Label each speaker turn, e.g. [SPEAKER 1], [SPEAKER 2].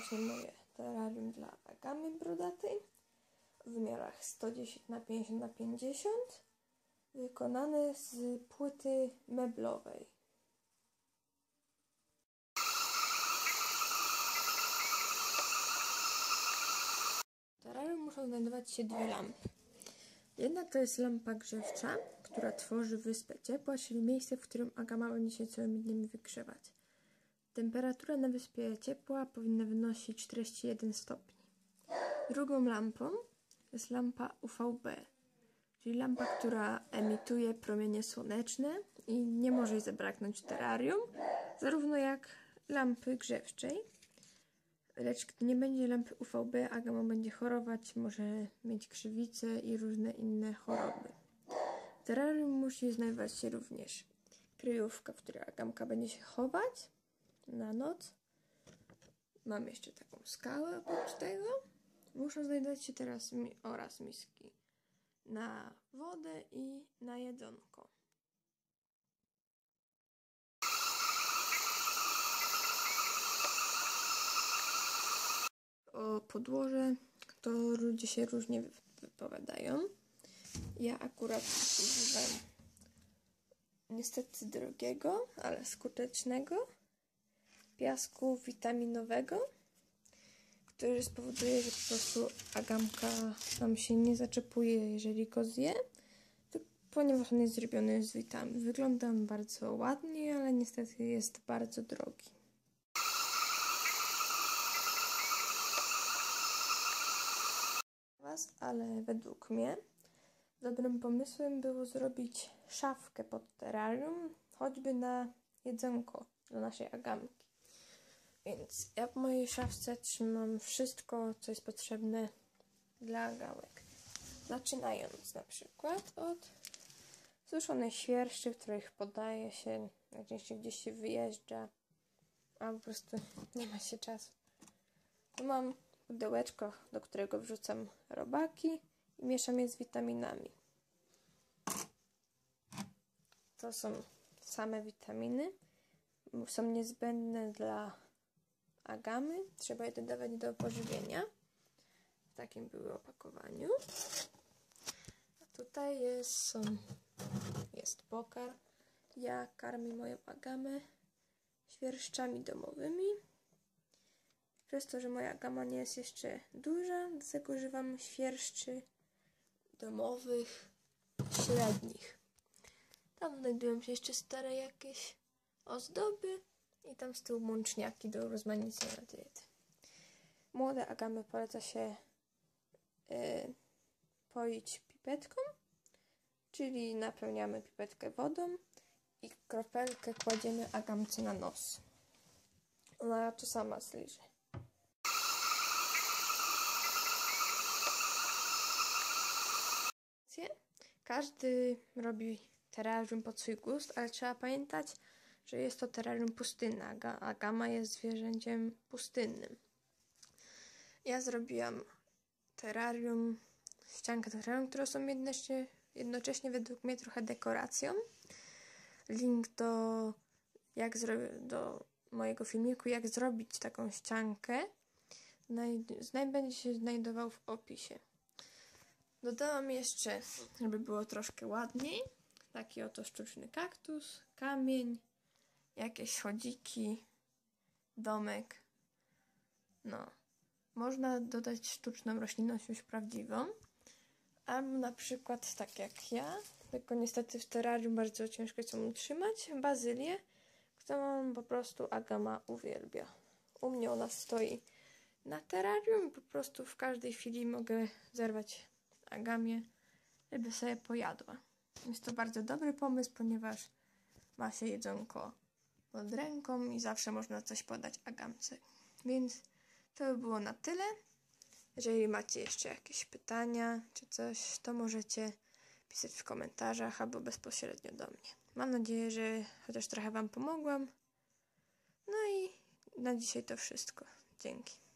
[SPEAKER 1] właśnie moje terrarium dla agamy brodatej w wymiarach 110 na 50 na 50 wykonane z płyty meblowej. W terrarium muszą znajdować się dwie lampy. Jedna to jest lampa grzewcza, która tworzy wyspę ciepła, czyli miejsce, w którym agama będzie się całymi dniami wygrzewać. Temperatura na wyspie ciepła powinna wynosić 41 stopni. Drugą lampą jest lampa UVB, czyli lampa, która emituje promienie słoneczne i nie może jej zabraknąć w terrarium, zarówno jak lampy grzewczej. Lecz gdy nie będzie lampy UVB, agama będzie chorować, może mieć krzywice i różne inne choroby. W terrarium musi znajdować się również kryjówka, w której agamka będzie się chować na noc. Mam jeszcze taką skałę oprócz tego. Muszą znajdować się teraz mi oraz miski na wodę i na jedzonko. O podłoże to ludzie się różnie wypowiadają. Ja akurat używam niestety drogiego, ale skutecznego piasku witaminowego, który spowoduje, że po prostu agamka nam się nie zaczepuje, jeżeli go zje, ponieważ on jest zrobiony z witamin. Wygląda on bardzo ładnie, ale niestety jest bardzo drogi. Was, ale według mnie dobrym pomysłem było zrobić szafkę pod terrarium, choćby na jedzonko dla naszej agamki. Więc ja w mojej szafce trzymam wszystko, co jest potrzebne dla gałek. Zaczynając na przykład od suszonej świerszczy, których podaje się, najczęściej gdzieś się wyjeżdża, a po prostu nie ma się czasu. Tu mam pudełeczko, do którego wrzucam robaki i mieszam je z witaminami. To są same witaminy. Są niezbędne dla agamy. Trzeba je dodawać do pożywienia. W takim były opakowaniu. A tutaj jest, jest. Ja karmię moją agamę świerszczami domowymi. Przez to, że moja gama nie jest jeszcze duża, dlatego używam świerszczy domowych, średnich. Tam znajdują się jeszcze stare jakieś ozdoby i tam z tyłu mączniaki do rozmaicenia diety. Młode agamy poleca się yy, poić pipetką, czyli napełniamy pipetkę wodą i kropelkę kładziemy agamce na nos. Ona to sama zliże. Każdy robi terrarium pod swój gust, ale trzeba pamiętać, że jest to terrarium pustynne, a gama jest zwierzęciem pustynnym. Ja zrobiłam terrarium, ściankę terrarium, które są jednocześnie, jednocześnie według mnie trochę dekoracją. Link do, jak do mojego filmiku, jak zrobić taką ściankę, będzie się znajdował w opisie. Dodałam jeszcze, żeby było troszkę ładniej, taki oto sztuczny kaktus, kamień, jakieś chodziki, domek. No, można dodać sztuczną roślinność już prawdziwą, albo na przykład tak jak ja, tylko niestety w terrarium bardzo ciężko są utrzymać, bazylię, którą po prostu Agama uwielbia. U mnie ona stoi na terrarium i po prostu w każdej chwili mogę zerwać Agamie, żeby sobie pojadła. Jest to bardzo dobry pomysł, ponieważ ma się jedzonko pod ręką i zawsze można coś podać Agamce. Więc to by było na tyle. Jeżeli macie jeszcze jakieś pytania czy coś, to możecie pisać w komentarzach albo bezpośrednio do mnie. Mam nadzieję, że chociaż trochę Wam pomogłam. No i na dzisiaj to wszystko. Dzięki.